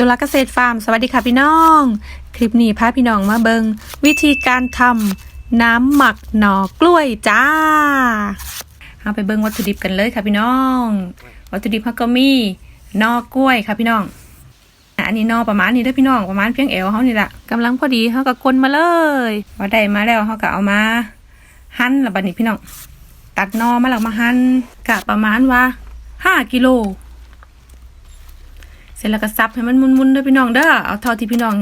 สุรเกษตรฟาร์ม สวัสดีค่ะพี่น้อง คลิปนี้พาพี่น้องมาเบิงวิธีการทำน้ำหมักหน่อกล้วยจ้าเอาไปเบิงวัตถุดิบกันเลยค่ะพี่น้อง วัตถุดิบเขาก็มีหน่อกล้วยค่ะพี่น้องอันนี้หนอประมาณนี้เด้อพี่น้องประมาณเพียงเอวเขานี่แหละกำลังพอดีเขาก็คนมาเลยพอได้มาแล้วเขาก็เอามา หั่นล้วบัดนี้พี่น้องตัดหนอมาแล้วมาหั่นกะประมาณว่าห้ากิโล เสร็จแล้วก็ซับให้มันมุนๆด้อพี่น้องเด้อเอาเท่าที่พี่น้อง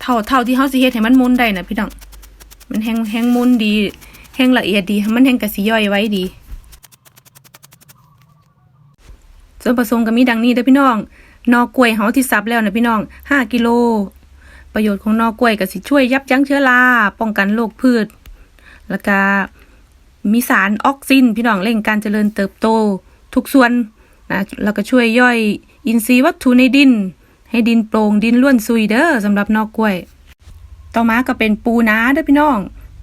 เท่าเท่าที่เฮาสิเฮ็ดให้มันมุนได้นะพี่น้อง มันแห้งแห้งมุนดีแห้งละเอียดดี มันแห้งกะสิย่อยไว้ดี ส่วนผสมก็มีดังนี้เด้อพี่น้อง นอกล้วยเฮาที่ซับแล้วนะพี่น้อง5กิโล ประโยชน์ของนอกล้วยก็สิช่วยยับยั้งเชื้อรา ป้องกันโรคพืช แล้วก็มีสารออกซินพี่น้องเร่งการเจริญเติบโต ทุกส่วน นะแล้วก็ช่วยย่อยอินทรีย์วัตถุในดิน ให้ดินโปร่งดินล้วนซุยเด้อสำหรับนอกกล้วย ต่อมาก็เป็นปูนาเด้อพี่น้อง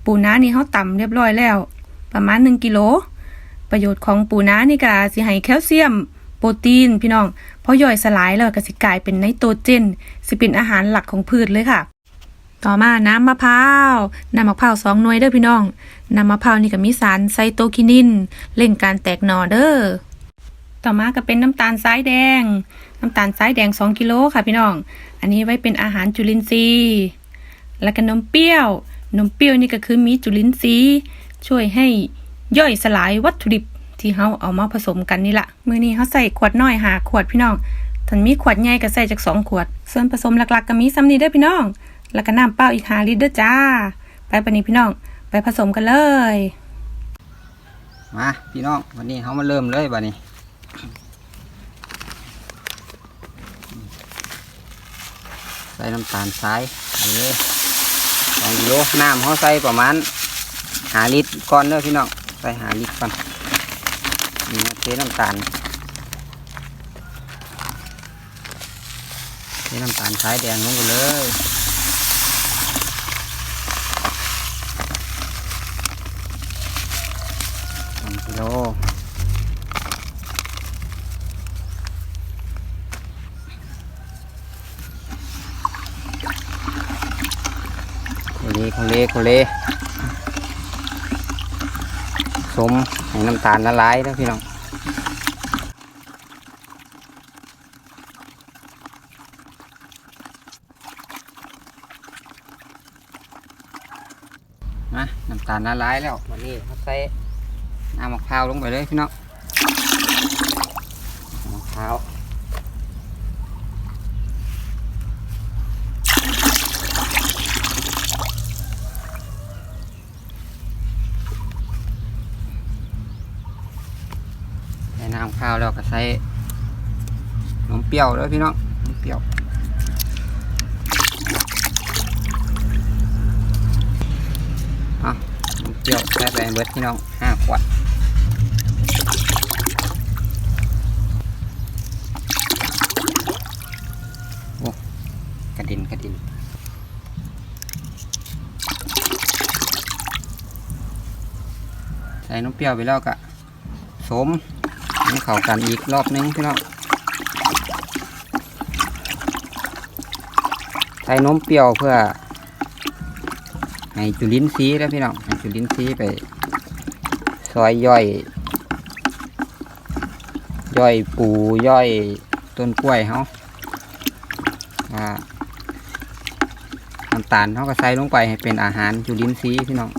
ปูนานี่เขาต่ำเรียบร้อยแล้ว ประมาณ1กิโลประโยชน์ของปูนานี่ก็สิให้แคลเซียม โปรตีนพี่น้องเพอย่อยสลายแล้วก็สิกลายเป็นไนโตรเจน สิเป็นอาหารหลักของพืชเลยค่ะต่อมาน้ำมะพร้าว น้ำมะพร้าวสองหน่วยเด้อพี่น้อง น้ำมะพร้าวนี่ก็มีสารไซโตคินินเร่งการแตกหน่อเด้อ ต่อมาก็เป็นน้ำตาลทรายแดง น้ำตาลทรายแดงสองกิโลค่ะพี่น้อง อันนี้ไว้เป็นอาหารจุลินทรีย์ แล้วก็นมเปรี้ยว นมเปรี้ยวนี่ก็คือมีจุลินทรีย์ ช่วยให้ย่อยสลายวัตถุดิบที่เฮาเอามาผสมกันนี่ละมื้อนี้เฮาใส่ขวดน้อยหาขวดพี่น้องถ้ามีขวดใหญ่ก็ใส่จากสองขวด ส่วนผสมหลักๆก็มีซ้ำนี้เด้อพี่น้อง แล้วก็น้ำเปล่าอีกหาลิตรเด้อจ้า ไปปนนี้พี่น้อง ไปผสมกันเลย มาพี่น้องวันนี้เขามาเริ่มเลยบัดนี้ ใส่น้ำตาลทรายอันนี้สองกิโลน้ำเขาใส่ประมาณหาลิตรก่อนเด้อพี่น้องใส่หาลิตรก่อนนี่เทน้ำตาลเทน้ำตาลทรายแดงลงไปเลยสองกิโล โค เลโคเลโคเลสมให้น้ำตาลละลายแล้วพี่น้องนะน้ำตาลละลายแล้ววันนี้เขาใส่น้ำมะพร้าวลงไปเลยพี่น้องมะพร้าว น้ำข้าวแล้วก็ใส่นมเปรี้ยวด้วยพี่น้องนมเปรี้ยวอะนมเปรี้ยวใส่ไปเบิดพี่น้องห้าขวดโอ้กระดินกระดินใส่นมเปรี้ยวไปแล้วก็สม ให้เข้ากันอีกรอบนึงพี่น้องใส่นมเปรี้ยวเพื่อ ให้จุลินทรีย์แล้วพี่น้องให้จุลินทรีย์ไป ซอยย่อย ย่อยปูย่อยต้นกล้วยเขาอ่าน้ำตาลเขาก็ใส่ลงไปให้เป็นอาหารจุลินทรีย์พี่น้อง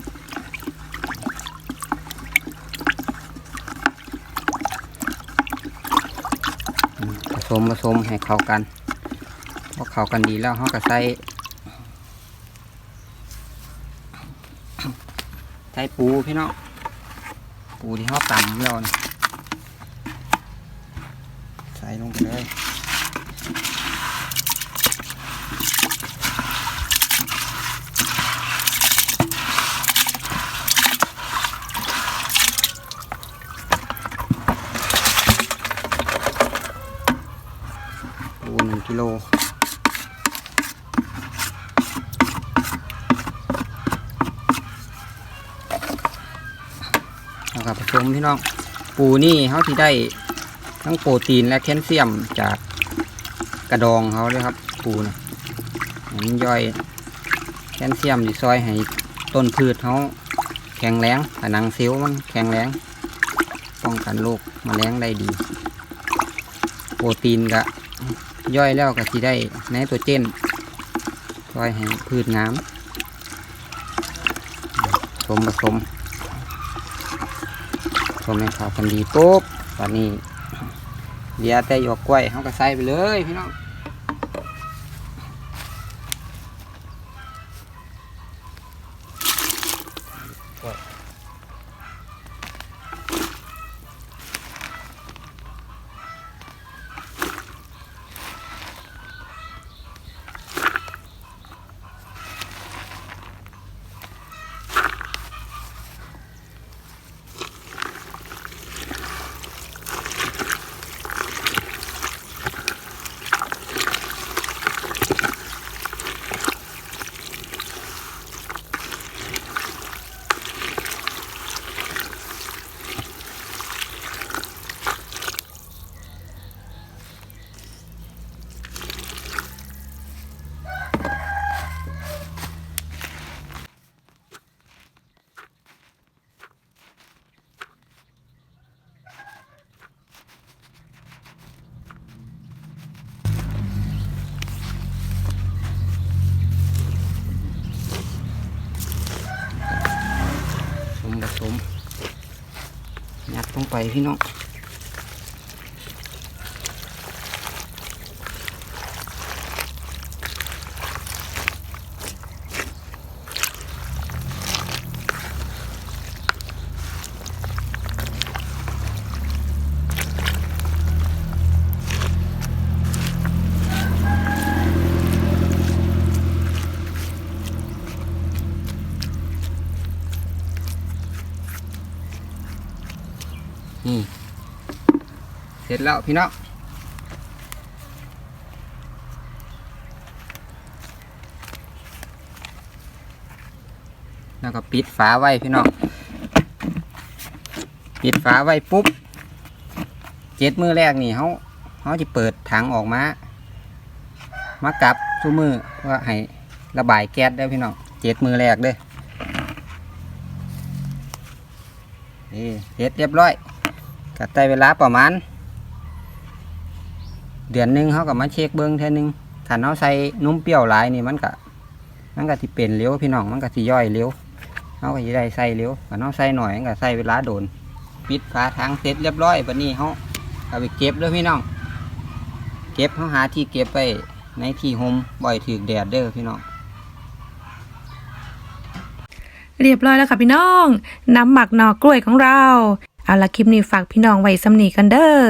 ผ สมผสมให้เข้ากันพอเข้ากันดีแล้วเขาก็ใส่ใส่ปูพี่น้องปูที่เขาตำแล้วใส่ลงไปเลย กิโลแล้วก็ผสมพี่น้อง ปูนี่เขาที่ได้ทั้งโปรตีนและแคลเซียมจากกระดองเขาเลยครับ ปูนะมันย่อยแคลเซียมที่ซอยให้ต้นพืชเขาแข็งแรงผนังเซลล์มันแข็งแรงป้องกันโรคมแมลงได้ดี โปรตีนก็ ย่อยแล้วก็สิได้ในตัวเจนซอยให้พืชงามสมผสมสมให้เข้ากันดีปุ๊บตอนนี้เดี๋ยวแต่หยวกกล้วยเขาก็ใส่ไปเลยพี่น้อง ไปพี่น้อง นี่เสร็จแล้วพี่น้องแล้วก็ปิดฝาไว้พี่น้องปิดฝาไว้ปุ๊บเจ็ดมือแรกนี่เขาเขาจะเปิดถังออกมา มากับทุกมือว่าให้ระบายแก๊สได้พี่น้องเจ็ดมือแรกเด้อนี่เสร็จเรียบร้อย ก็ใช้เวลาประมาณ เดือนหนึ่งเขาก็มาเช็คเบิ้งเท่อนึงถ้าเราใส่นุ่มเปรี้ยวหลายนี่มันก็มันก็สิเป็นเร็วพี่น้องมันก็สิย่อยเร็วเขาก็สิได้ใส่เร็วถ้าเราใส่หน่อยมันก็ใส่เวลาโดนปิดฝาทางเสร็จเรียบร้อยบัดนี้เขาเอาไปเก็บเด้อพี่น้อง เก็บเขาหาที่เก็บไปในที่ห่มบ่อยถือแดดเด้อพี่น้องเรียบร้อยแล้วค่ะพี่น้อง น้ำหมักหน่อกล้วยของเรา เอาละคลิปนี้ฝากพี่น้องไว้สำนีกันเด้อ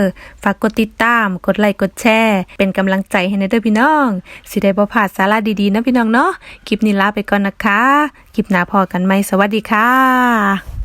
ฝากกดติดตาม กดไลค์ กดแชร์ เป็นกำลังใจให้ในเด้อพี่น้อง สิได้บ่พลาดสาระดีๆนะพี่น้องเนาะ คลิปนี้ลาไปก่อนนะคะ คลิปหน้าพอกันไหม สวัสดีค่ะ